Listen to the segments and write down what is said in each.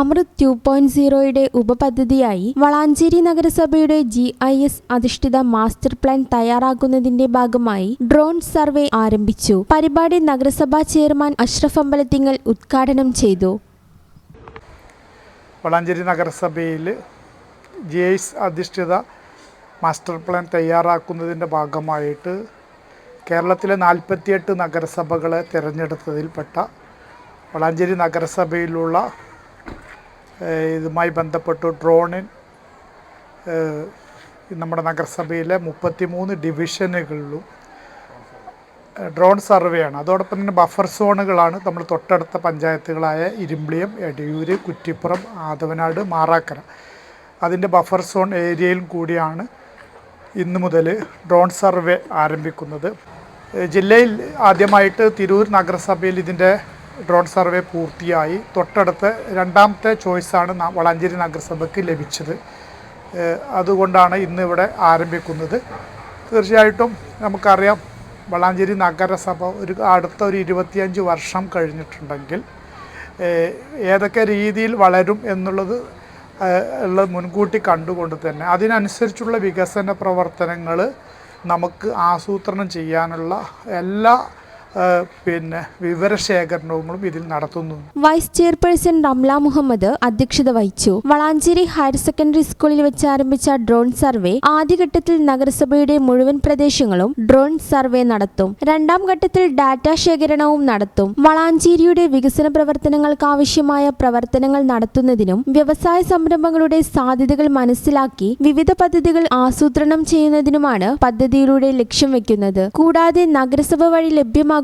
അമൃത് two point സീറോയുടെ ഉപപദ്ധതിയായി വളാഞ്ചേരി നഗരസഭയുടെ G I S അധിഷ്ഠിത മാസ്റ്റർ പ്ലാൻ തയ്യാറാക്കുന്നതിന്റെ ഭാഗമായി ഡ്രോൺ സർവേ ആരംഭിച്ചു. പരിപാടി നഗരസഭാ ചെയർമാൻ അഷ്റഫ് അമ്പലത്തിങ്ങൽ ഉദ്ഘാടനം ചെയ്തു. വളാഞ്ചേരി നഗരസഭയിൽ ജി ഐ എസ് അധിഷ്ഠിത മാസ്റ്റർ പ്ലാൻ തയ്യാറാക്കുന്നതിന്റെ ഭാഗമായിട്ട് കേരളത്തിലെ നാൽപ്പത്തിയെട്ട് നഗരസഭകളെ തിരഞ്ഞെടുത്തതിൽപ്പെട്ട വളാഞ്ചേരി നഗരസഭയിലുള്ള ഇതുമായി ബന്ധപ്പെട്ട് ഡ്രോണിൻ നമ്മുടെ നഗരസഭയിലെ മുപ്പത്തിമൂന്ന് ഡിവിഷനുകളിലും ഡ്രോൺ സർവേയാണ്. അതോടൊപ്പം തന്നെ ബഫർ സോണുകളാണ് നമ്മൾ തൊട്ടടുത്ത പഞ്ചായത്തുകളായ ഇരുമ്പിളിയം എടയൂര് കുറ്റിപ്പുറം ആദവനാട് മാറാക്കര. അതിന്റെ ബഫർ സോൺ ഏരിയയിലും കൂടിയാണ് ഇന്നു മുതൽ ഡ്രോൺ സർവേ ആരംഭിക്കുന്നത്. ജില്ലയിൽ ആദ്യമായിട്ട് തിരൂർ നഗരസഭയിൽ ഇതിന്റെ ഡ്രോൺ സർവേ പൂർത്തിയായി. തൊട്ടടുത്ത് രണ്ടാമത്തെ ചോയ്സാണ് വളാഞ്ചേരി നഗരസഭയ്ക്ക് ലഭിച്ചത്. അതുകൊണ്ടാണ് ഇന്ന് ഇവിടെ ആരംഭിക്കുന്നത്. തീർച്ചയായിട്ടും നമുക്കറിയാം വളാഞ്ചേരി നഗരസഭ ഒരു അടുത്ത ഒരു ഇരുപത്തിയഞ്ച് വർഷം കഴിഞ്ഞിട്ടുണ്ടെങ്കിൽ ഏതൊക്കെ രീതിയിൽ വളരും എന്നുള്ളത് ഉള്ളത് മുൻകൂട്ടി കണ്ടുകൊണ്ട് തന്നെ. അതിനനുസരിച്ചുള്ള വികസന പ്രവർത്തനങ്ങൾ നമുക്ക് ആസൂത്രണം ചെയ്യാനുള്ള എല്ലാ പിന്നെ വിവരശേഖരണവും ഇതിൽ നടത്തുന്നു. വൈസ് ചെയർപേഴ്സൺ റംല മുഹമ്മദ് അധ്യക്ഷത വഹിച്ചു. വളാഞ്ചേരി ഹയർ സെക്കൻഡറി സ്കൂളിൽ വെച്ച് ആരംഭിച്ച ഡ്രോൺ സർവേ ആദ്യഘട്ടത്തിൽ നഗരസഭയുടെ മുഴുവൻ പ്രദേശങ്ങളും ഡ്രോൺ സർവേ നടത്തും. രണ്ടാം ഘട്ടത്തിൽ ഡാറ്റ ശേഖരണവും നടത്തും. വളാഞ്ചേരിയുടെ വികസന പ്രവർത്തനങ്ങൾക്ക് ആവശ്യമായ പ്രവർത്തനങ്ങൾ നടത്തുന്നതിനും വ്യവസായ സംരംഭങ്ങളുടെ സാധ്യതകൾ മനസ്സിലാക്കി വിവിധ പദ്ധതികൾ ആസൂത്രണം ചെയ്യുന്നതിനുമാണ് പദ്ധതിയിലൂടെ ലക്ഷ്യം വെക്കുന്നത്. കൂടാതെ നഗരസഭ വഴി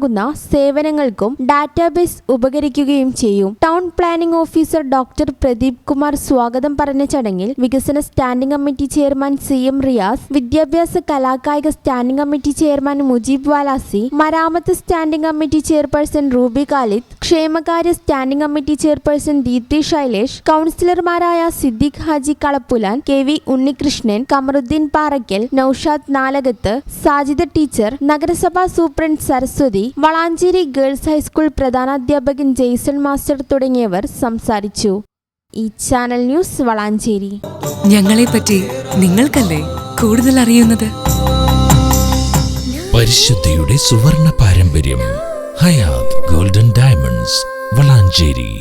ലഭ്യമാകുന്ന സേവനങ്ങൾക്കും ഡാറ്റാബേസ് ഉപകരിക്കുകയും ചെയ്യും. Town planning officer doctor Pradeep Kumar സ്വാഗതം പറഞ്ഞ ചടങ്ങിൽ വികസന standing committee chairman C M Riyas വിദ്യാഭ്യാസ കലാകായിക standing committee chairman Mujeeb Valasi മരാമത്ത് standing committee chairperson Ruby Khalid ക്ഷേമകാര്യ standing committee chairperson Deepthi Shailesh കൗൺസിലർമാരായ Siddique Haji Kalappulan K V Unnikrishnan Kamaruddeen Paraykkal Noushad Nalakath Sajida teacher നഗരസഭാ superintendent Saraswathi Valanchery girls high school പ്രധാനാധ്യാപകൻ Jason master തുടങ്ങിയവർ സംസാരിച്ചു. ഈ channel news Valanchery. ഞങ്ങളെ പറ്റി നിങ്ങൾക്കല്ലേ കൂടുതൽ അറിയുന്നത്? പരിശുദ്ധിയുടെ സുവർണ പാരമ്പര്യം ഹയാത് ഗോൾഡൻ ഡയമണ്ട്സ് വളാഞ്ചേരി